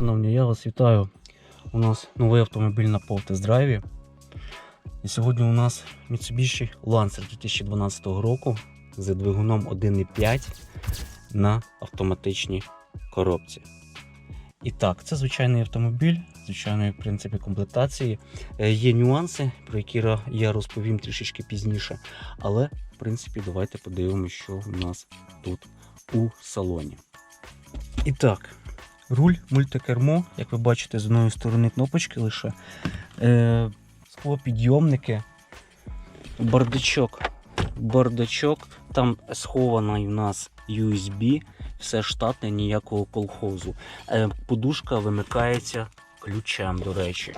шановні, я вас вітаю. У нас новий автомобіль на тест-драйві. І сьогодні у нас Mitsubishi Lancer 2012 року з двигуном 1.5 на автоматичній коробці. І так, це звичайний автомобіль, звичайної в принципі комплектації. Е, Є нюанси, про які я розповім трішечки пізніше. Але, в принципі, давайте подивимося, що в нас тут у салоні. І так, руль мультикермо, як ви бачите, з одної сторони кнопочки лише. Е, склопідйомники, бардачок. Бардачок, там схований у нас USB, все штатне, ніякого колхозу. Е, подушка вимикається ключем, до речі.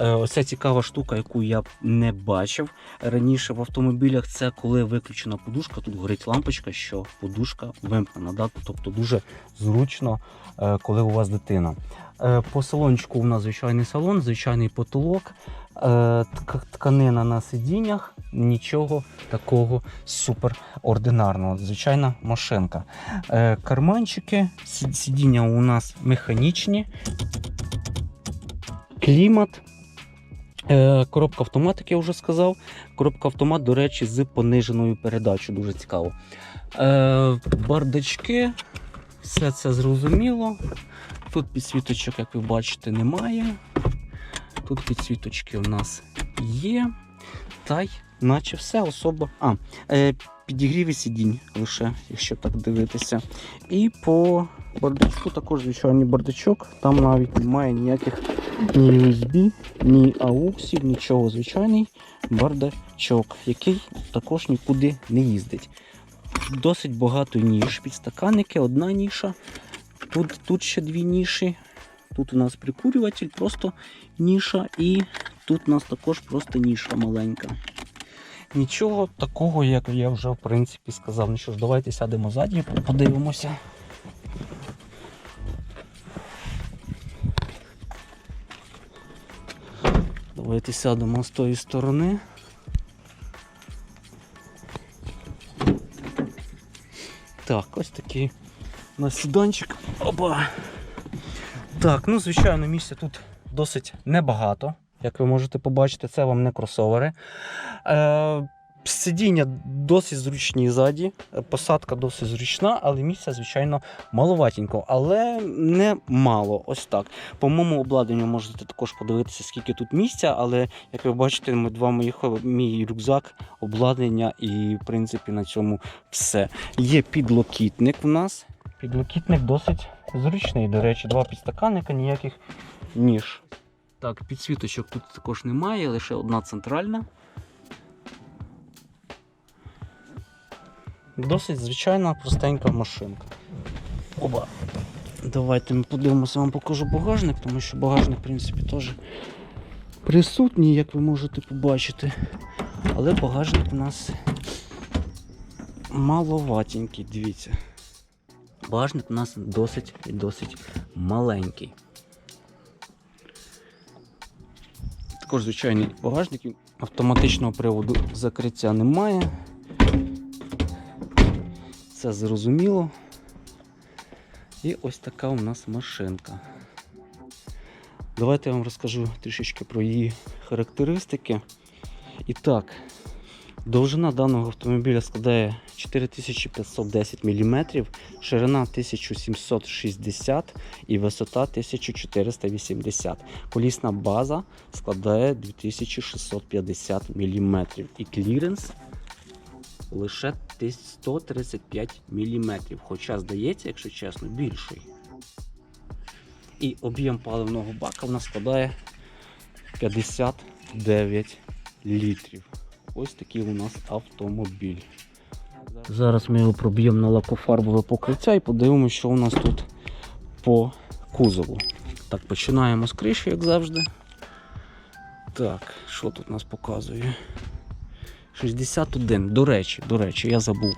Е, Оця цікава штука, яку я не бачив раніше в автомобілях, це коли виключена подушка, тут горить лампочка, що подушка вимкнена. Да? Тобто дуже зручно, е, коли у вас дитина. Е, По салончику у нас звичайний салон, звичайний потолок, тканина на сидіннях, нічого такого суперординарного. Звичайна машинка. Карманчики, сидіння у нас механічні, клімат. Е, Коробка автомат, як я вже сказав. Коробка автомат, до речі, з пониженою передачею. Дуже цікаво. Е, Бардачки, все це зрозуміло. Тут підсвіточок, як ви бачите, немає. Тут підсвіточки у нас є. Та й наче все особа. А, е, підігріви сидінь лише, якщо так дивитися. І по бардачку також звичайний бардачок. Там навіть немає ніяких ні USB, ні AUX, нічого. Звичайний бардачок, який також нікуди не їздить. Досить багато ніж. Підстаканники, одна ніша. Тут, тут ще дві ніші. Тут у нас прикурюватель, просто ніша, і тут у нас також просто ніша маленька. Нічого такого, як я вже в принципі сказав. Ну що ж, давайте сядемо ззаді, подивимося. Давайте сядемо з тої сторони. Так, ось такий у нас сіданчик. Опа. Так, ну звичайно, місця тут досить небагато. Як ви можете побачити, це вам не кросовери. Е, сидіння досить зручні ззаді, посадка досить зручна, але місця, звичайно, маловатенько, але не мало. Ось так. По моєму обладнанню можете також подивитися, скільки тут місця, але як ви бачите, ми два моїх мій рюкзак, обладнання і в принципі на цьому все. Є підлокітник в нас. Підлокітник досить зручний, до речі, два підстаканника, ніяких ніж. Так, підсвіточок тут також немає, лише одна центральна. Досить звичайна, простенька машинка. Оба. Давайте ми подивимося, вам покажу багажник, тому що багажник, в принципі, теж присутній, як ви можете побачити. Але багажник у нас маловатенький, дивіться. Багажник у нас досить і досить маленький. Також звичайний багажник, автоматичного приводу закриття немає. Це зрозуміло. І ось така у нас машинка. Давайте я вам розкажу трішечки про її характеристики. І так, довжина даного автомобіля складає 4510 мм, ширина 1760 і висота 1480 Колісна база складає 2650 мм і кліренс лише 135 мм, хоча здається, якщо чесно, більший. І об'єм паливного бака в нас складає 59 літрів. Ось такий у нас автомобіль. Зараз ми його проб'ємо на лакофарбове покриття і подивимося, що у нас тут по кузову. Так, починаємо з криші, як завжди. Так, що тут нас показує? 61. До речі, до речі, я забув.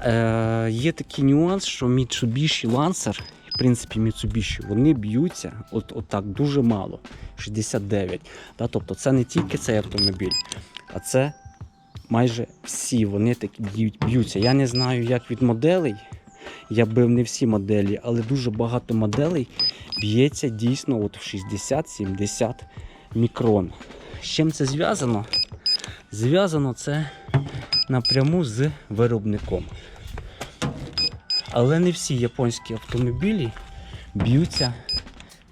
Е, Є такий нюанс, що Mitsubishi Lancer, в принципі, Mitsubishi, вони б'ються от, от так дуже мало. 69. Та, тобто це не тільки цей автомобіль, а це майже всі вони б'ють- б'ються. Я не знаю, як від моделей. я бив не всі моделі, але дуже багато моделей б'ється дійсно от в 60-70 мікрон. З чим це зв'язано? Зв'язано це напряму з виробником. Але не всі японські автомобілі б'ються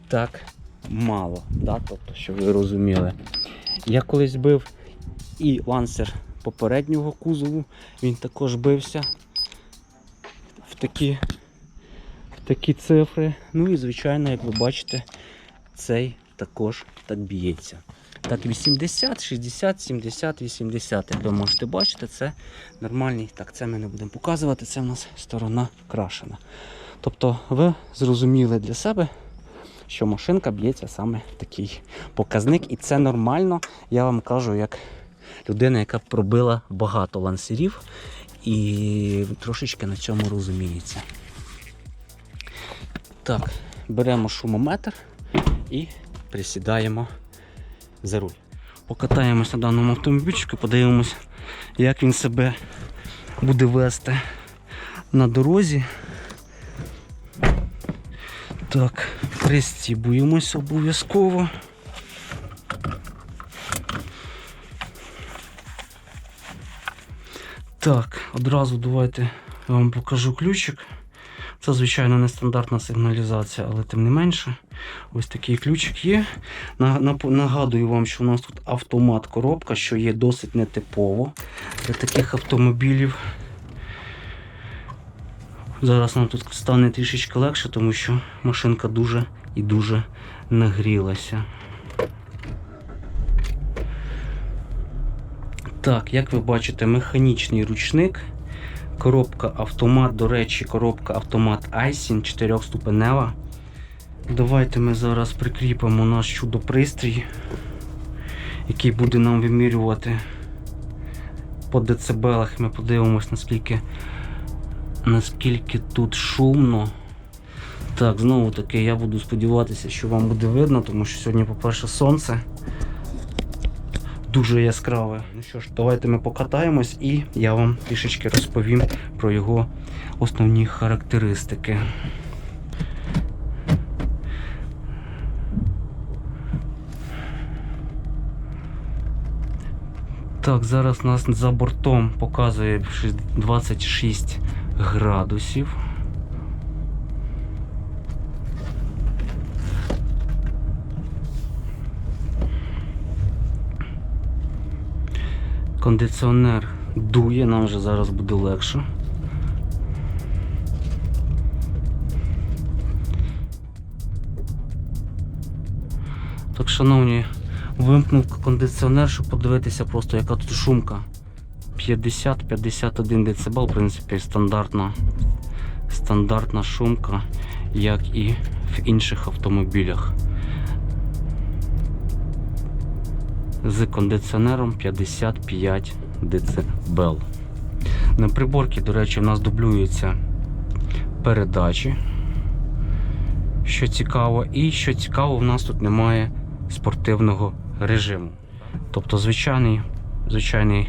так мало. Да? Тобто, щоб ви розуміли. Я колись бив і лансер попереднього кузову, він також бився в такі, в такі цифри. Ну і звичайно, як ви бачите, цей також так б'ється. Так, 80, 60, 70, 80. Як ви можете бачити, це нормальний. Так, це ми не будемо показувати, це в нас сторона крашена. Тобто ви зрозуміли для себе, що машинка б'ється саме такий показник, і це нормально. Я вам кажу, як людина, яка пробила багато лансерів і трошечки на цьому розуміється. Так, беремо шумометр і присідаємо за руль. Покатаємося на даному автомобільчику, подивимось, як він себе буде вести на дорозі. Так, пристібуємось обов'язково. Так, одразу давайте я вам покажу ключик. Це, звичайно, не стандартна сигналізація, але тим не менше, ось такий ключик є. Нагадую вам, що у нас тут автомат коробка, що є досить нетипово для таких автомобілів. Зараз нам тут стане трішечки легше, тому що машинка дуже і дуже нагрілася. Так, як ви бачите, механічний ручник. Коробка автомат, до речі, коробка автомат Айсін 4-ступенева. Давайте ми зараз прикріпимо наш чудо-пристрій, який буде нам вимірювати по децибелах. Ми подивимось, наскільки, наскільки тут шумно. Так, знову таки, я буду сподіватися, що вам буде видно, тому що сьогодні, по-перше, сонце дуже яскраве. Ну що ж, давайте ми покатаємось і я вам трішечки розповім про його основні характеристики. Так, зараз нас за бортом показує 26 градусів. Кондиціонер дує, нам вже зараз буде легше. Так, шановні, вимкнув кондиціонер, щоб подивитися просто, яка тут шумка. 50-51 дБ, в принципі, стандартна, стандартна шумка, як і в інших автомобілях. З кондиціонером 55 дБ. На приборці, до речі, у нас дублюються передачі, що цікаво, і що цікаво, в нас тут немає спортивного режиму. Тобто звичайний, звичайний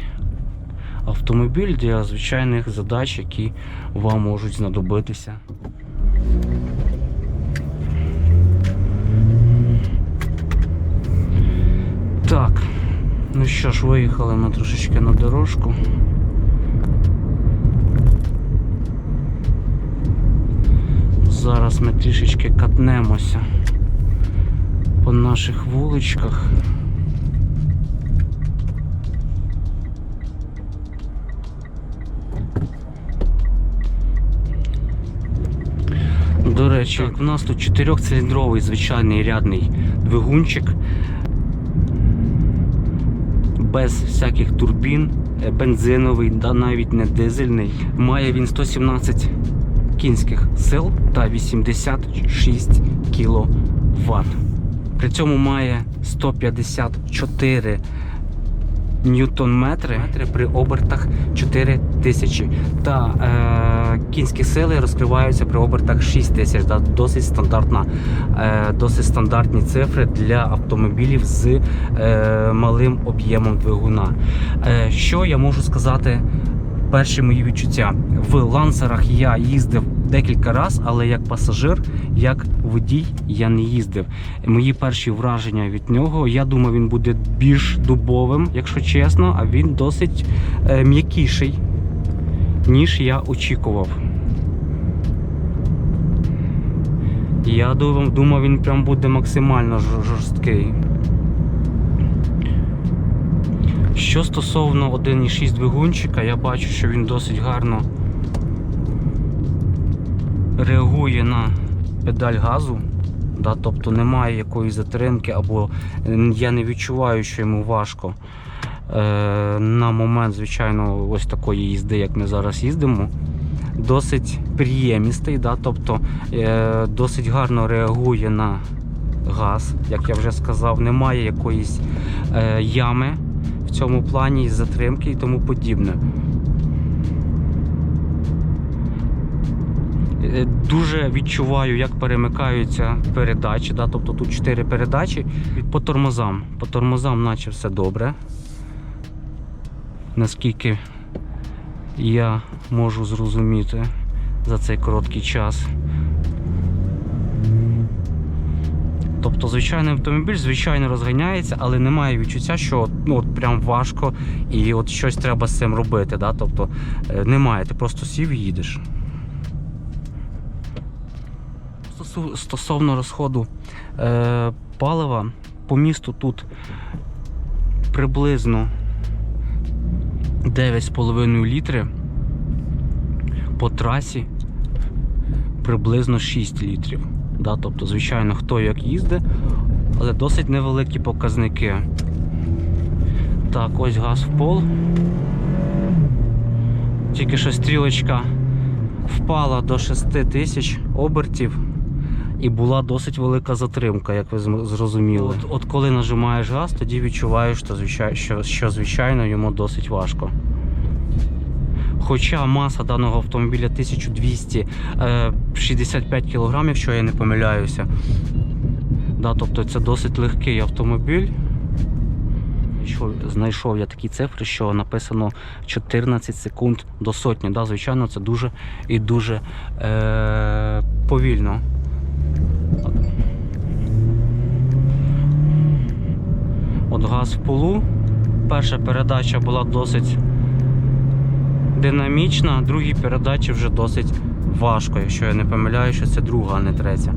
автомобіль для звичайних задач, які вам можуть знадобитися. Так, ну що ж, виїхали ми трошечки на дорожку. Зараз ми трішечки катнемося по наших вуличках. До речі, у нас тут чотирьохциліндровий звичайний рядний двигунчик без всяких турбін, е, бензиновий, да навіть не дизельний. Має він 117 кінських сил та 86 кВт. При цьому має 154 ньютон-метри при обертах 4000 та е, кінські сили розкриваються при обертах 6000. Да, досить стандартна, е, досить стандартні цифри для автомобілів з е, малим об'ємом двигуна. Е, що я можу сказати? Перші мої відчуття в лансерах я їздив декілька разів, але як пасажир, як водій я не їздив. Мої перші враження від нього, я думав, він буде більш дубовим, якщо чесно, а він досить е, м'якіший, ніж я очікував. Я думав, він прям буде максимально жорсткий. Що стосовно 1.6 двигунчика, я бачу, що він досить гарно реагує на педаль газу. Да, тобто немає якоїсь затримки, або я не відчуваю, що йому важко. Е, на момент, звичайно, ось такої їзди, як ми зараз їздимо, досить приємістий, да, тобто е, досить гарно реагує на газ, як я вже сказав, немає якоїсь е, ями цьому плані затримки і тому подібне. Е, Дуже відчуваю, як перемикаються передачі. Да? Тобто тут 4 передачі. По тормозам. По тормозам, наче все добре. Наскільки я можу зрозуміти за цей короткий час. Тобто, звичайний автомобіль, звичайно, розганяється, але немає відчуття, що ну, от прям важко і от щось треба з цим робити. Да? Тобто е, немає, ти просто сів і їдеш. Стосовно розходу е, палива, по місту тут приблизно 9,5 літри. По трасі приблизно 6 літрів. Да, тобто, звичайно, хто як їздить, але досить невеликі показники. Так, ось газ в пол. Тільки що стрілочка впала до 6 тисяч обертів. І була досить велика затримка, як ви зрозуміли. От, от коли нажимаєш газ, тоді відчуваєш, що, що, що звичайно йому досить важко. Хоча маса даного автомобіля 1265 кг, якщо я не помиляюся. Да, тобто це досить легкий автомобіль. Знайшов, знайшов я такі цифри, що написано 14 секунд до сотні. Да, звичайно, це дуже і дуже е- повільно. От газ в полу. Перша передача була досить динамічна, другій передачі вже досить важко, якщо я не помиляю, що це друга, а не третя.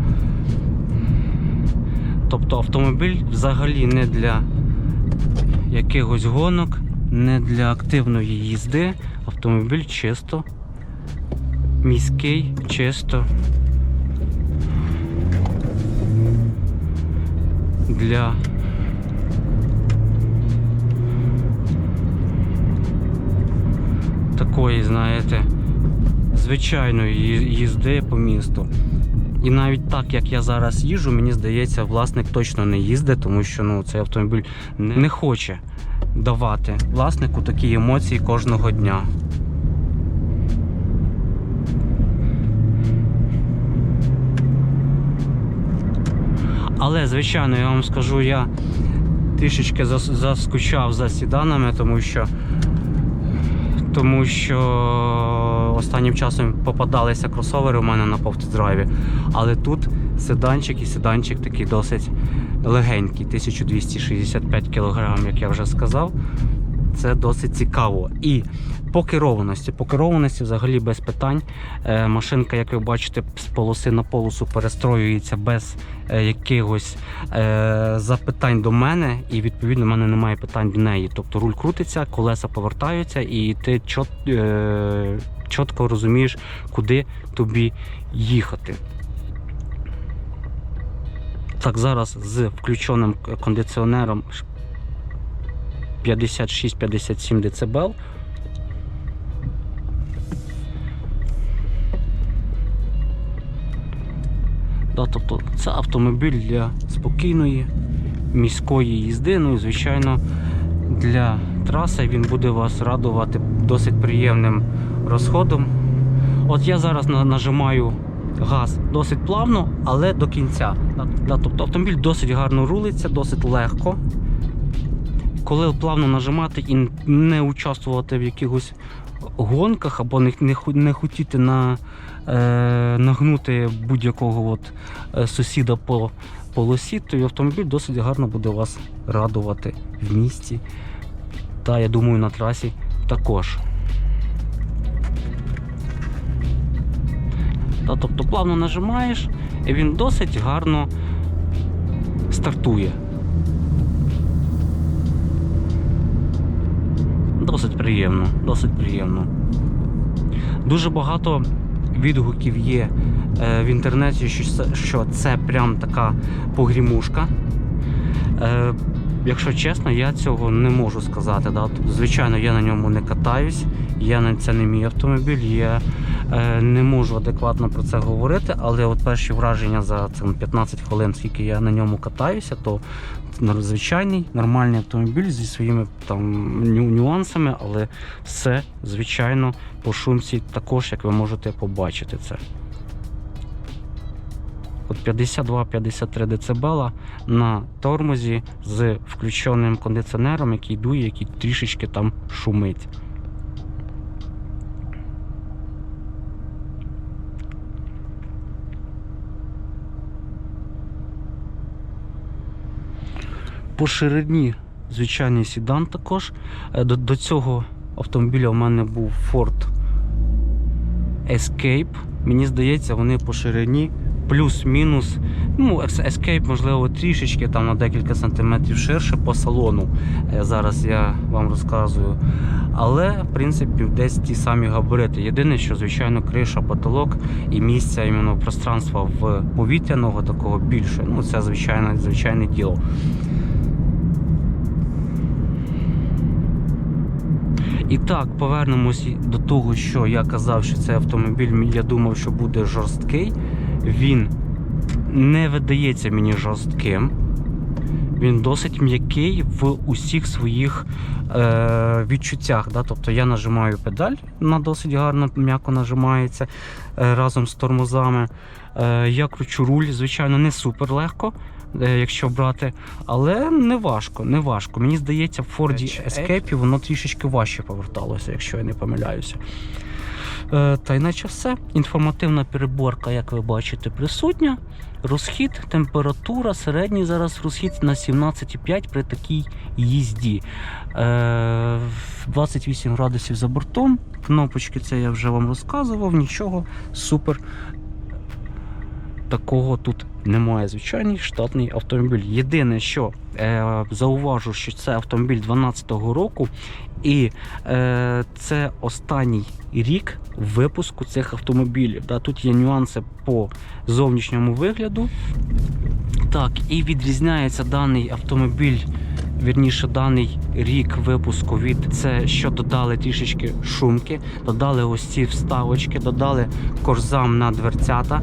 Тобто автомобіль взагалі не для якихось гонок, не для активної їзди. Автомобіль чисто міський, чисто для такої, знаєте, звичайної їзди по місту. І навіть так, як я зараз їжджу, мені здається, власник точно не їздить, тому що ну, цей автомобіль не хоче давати власнику такі емоції кожного дня. Але, звичайно, я вам скажу, я трішечки заскучав за сіданами, тому що тому що останнім часом попадалися кросовери у мене на повтодрайві. Але тут седанчик і седанчик такий досить легенький, 1265 кг, як я вже сказав. Це досить цікаво. І по керованості. По керованості взагалі без питань. Е, машинка, як ви бачите, з полоси на полосу перестроюється без е, якихось е, запитань до мене, і відповідно в мене немає питань до неї. Тобто руль крутиться, колеса повертаються, і ти чітко розумієш, куди тобі їхати. Так, зараз з включеним кондиціонером 56-57 дБ. Да, тобто це автомобіль для спокійної міської їзди. Ну і звичайно для траси він буде вас радувати досить приємним розходом. От я зараз нажимаю газ досить плавно, але до кінця. Да, тобто автомобіль досить гарно рулиться, досить легко. Коли плавно нажимати і не участвувати в якихось гонках або не, не, не хотіти на, е, нагнути будь-якого от, е, сусіда по полосі, то автомобіль досить гарно буде вас радувати в місті. Та я думаю, на трасі також. Та, тобто плавно нажимаєш, і він досить гарно стартує. Досить приємно, досить приємно. Дуже багато відгуків є е, в інтернеті, що це, прям така погрімушка. Е, якщо чесно, я цього не можу сказати. Да? Тобто, Звичайно, я на ньому не катаюсь, я на це не мій автомобіль, я не можу адекватно про це говорити, але от перші враження за це, 15 хвилин, скільки я на ньому катаюся, то звичайний нормальний автомобіль зі своїми там нюансами, але все звичайно по шумці також, як ви можете побачити це. От 52-53 дБ на тормозі з включеним кондиціонером, який дує, який трішечки там шумить. По ширині звичайний сідан також. Е, До, до цього автомобіля у мене був Ford Escape. Мені здається, вони по ширині плюс-мінус. Ну, Escape, можливо, трішечки там на декілька сантиметрів ширше по салону. Е, Зараз я вам розказую. Але, в принципі, десь ті самі габарити. Єдине, що, звичайно, криша, потолок і місця іменно пространства в повітряного такого більше. Ну, це звичайно, звичайне діло. І так, повернемось до того, що я казав, що цей автомобіль, я думав, що буде жорсткий. Він не видається мені жорстким. Він досить м'який в усіх своїх е, відчуттях. Да? Тобто я нажимаю педаль, вона досить гарно м'яко нажимається е, разом з тормозами. Е, я кручу руль, звичайно, не супер легко, якщо брати, але не важко, не важко. Мені здається, в Ford Escape воно трішечки важче поверталося, якщо я не помиляюся. Е, Та й наче все. Інформативна переборка, як ви бачите, присутня. Розхід, температура, середній зараз розхід на 17,5 при такій їзді. Е, 28 градусів за бортом. Кнопочки це я вже вам розказував, нічого супер. Такого тут немає. Звичайний штатний автомобіль. Єдине, що е, зауважу, що це автомобіль 2012 року, і е, це останній рік випуску цих автомобілів. Да, тут є нюанси по зовнішньому вигляду. Так, і відрізняється даний автомобіль, вірніше, даний рік випуску від це, що додали трішечки шумки, додали ось ці вставочки, додали корзам на дверцята,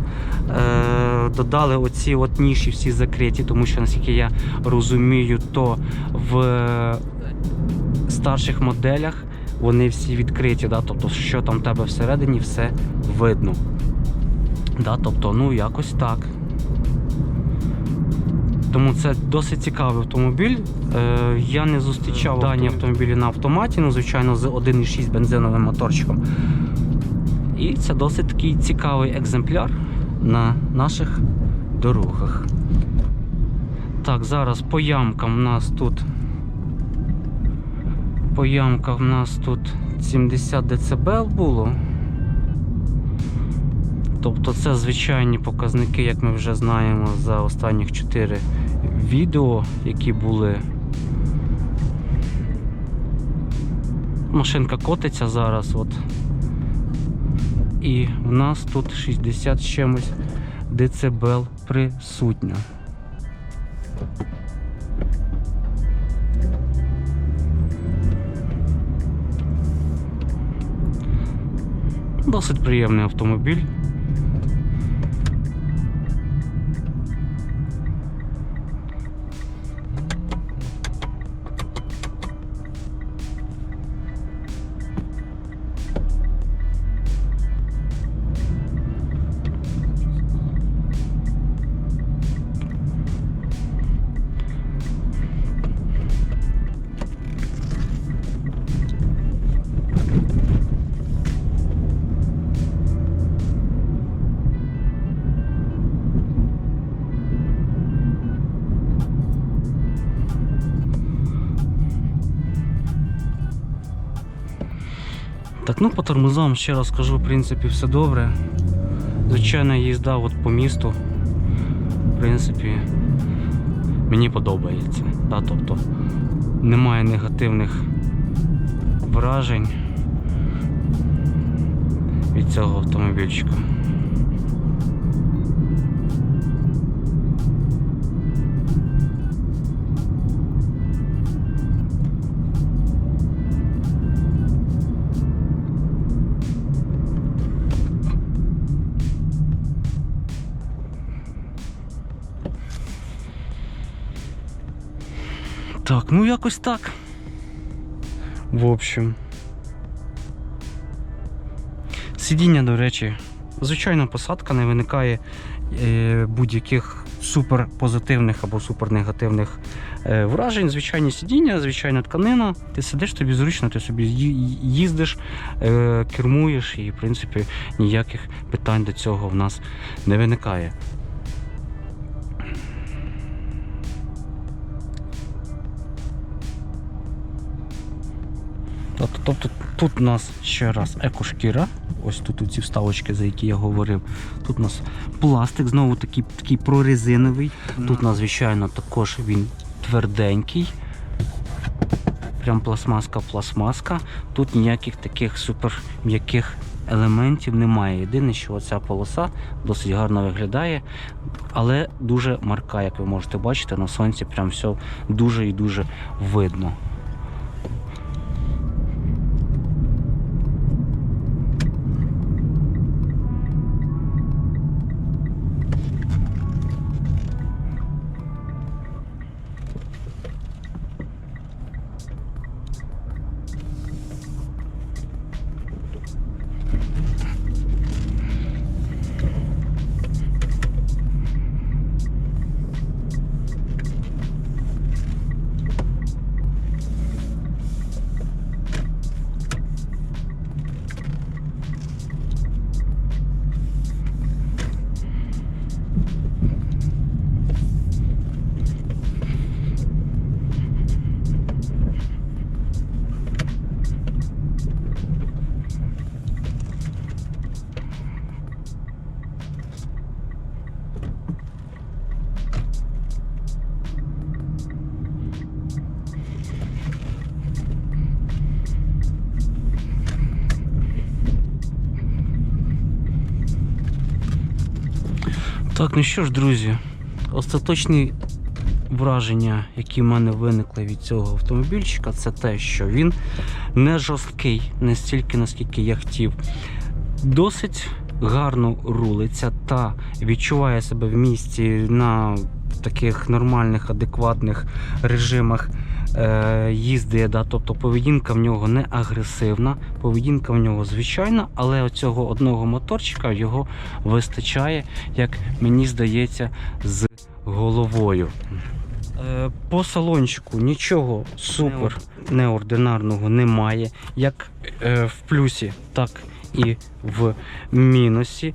е, додали оці от ніші всі закриті, тому що наскільки я розумію, то в старших моделях вони всі відкриті, да? тобто, що там в тебе всередині, все видно. Да? Тобто, ну якось так. Тому це досить цікавий автомобіль. Е, я не зустрічав дані автомобілі на автоматі, ну, звичайно, з 1,6 бензиновим моторчиком. І це досить такий цікавий екземпляр на наших дорогах. Так, зараз по ямкам в нас тут. По ямкам в нас тут 70 дБ було. Тобто це звичайні показники, як ми вже знаємо за останніх 4 відео, які були. Машинка котиться зараз. От. І в нас тут 60 з чимось децибел присутньо. Досить приємний автомобіль. Ну по тормозам ще раз скажу, в принципі, все добре. Звичайна їзда от по місту. В принципі, мені подобається. Да, тобто немає негативних вражень від цього автомобільчика. Так, ну якось так. В общем. Сидіння, до речі, звичайно, посадка не виникає е, будь-яких супер позитивних або супер негативних е, вражень. Звичайні сидіння, звичайна тканина. Ти сидиш тобі зручно, ти собі їздиш, е, кермуєш, і в принципі ніяких питань до цього в нас не виникає. Тобто, тут у нас ще раз екошкіра. Ось тут ці вставочки, за які я говорив. Тут у нас пластик, знову такий, такий прорезиновий. Тут у нас, звичайно, також він тверденький. Прям пластмаска, пластмаска. Тут ніяких таких супер м'яких елементів немає. Єдине, що оця полоса досить гарно виглядає, але дуже марка, як ви можете бачити, на сонці прям все дуже і дуже видно. Так, ну що ж, друзі, остаточні враження, які в мене виникли від цього автомобільчика, це те, що він не жорсткий, не стільки, наскільки я хотів. Досить гарно рулиться та відчуває себе в місті на таких нормальних, адекватних режимах е, їзди. Да? Тобто поведінка в нього не агресивна, поведінка в нього звичайна, але оцього одного моторчика його вистачає, як мені здається, з головою. Е, По салончику нічого супер неординарного немає, як е, в плюсі, так і в мінусі.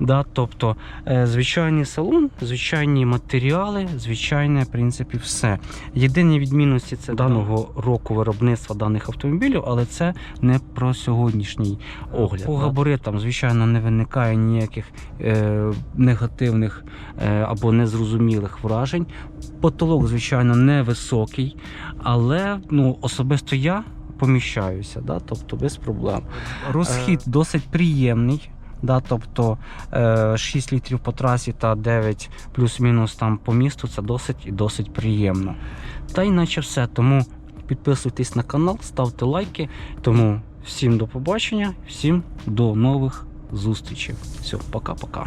Да, тобто е, звичайний салон, звичайні матеріали, звичайне, в принципі, все. Єдині відмінності це даного року виробництва даних автомобілів, але це не про сьогоднішній огляд. По габаритам, звичайно, не виникає ніяких е, негативних е, або незрозумілих вражень. Потолок, звичайно, невисокий, але ну, особисто я поміщаюся, да? тобто без проблем. Розхід досить приємний. Да, тобто е, 6 літрів по трасі та 9 плюс-мінус там по місту це досить і досить приємно. Та й все. Тому підписуйтесь на канал, ставте лайки. Тому всім до побачення, всім до нових зустрічей. Все, пока-пока.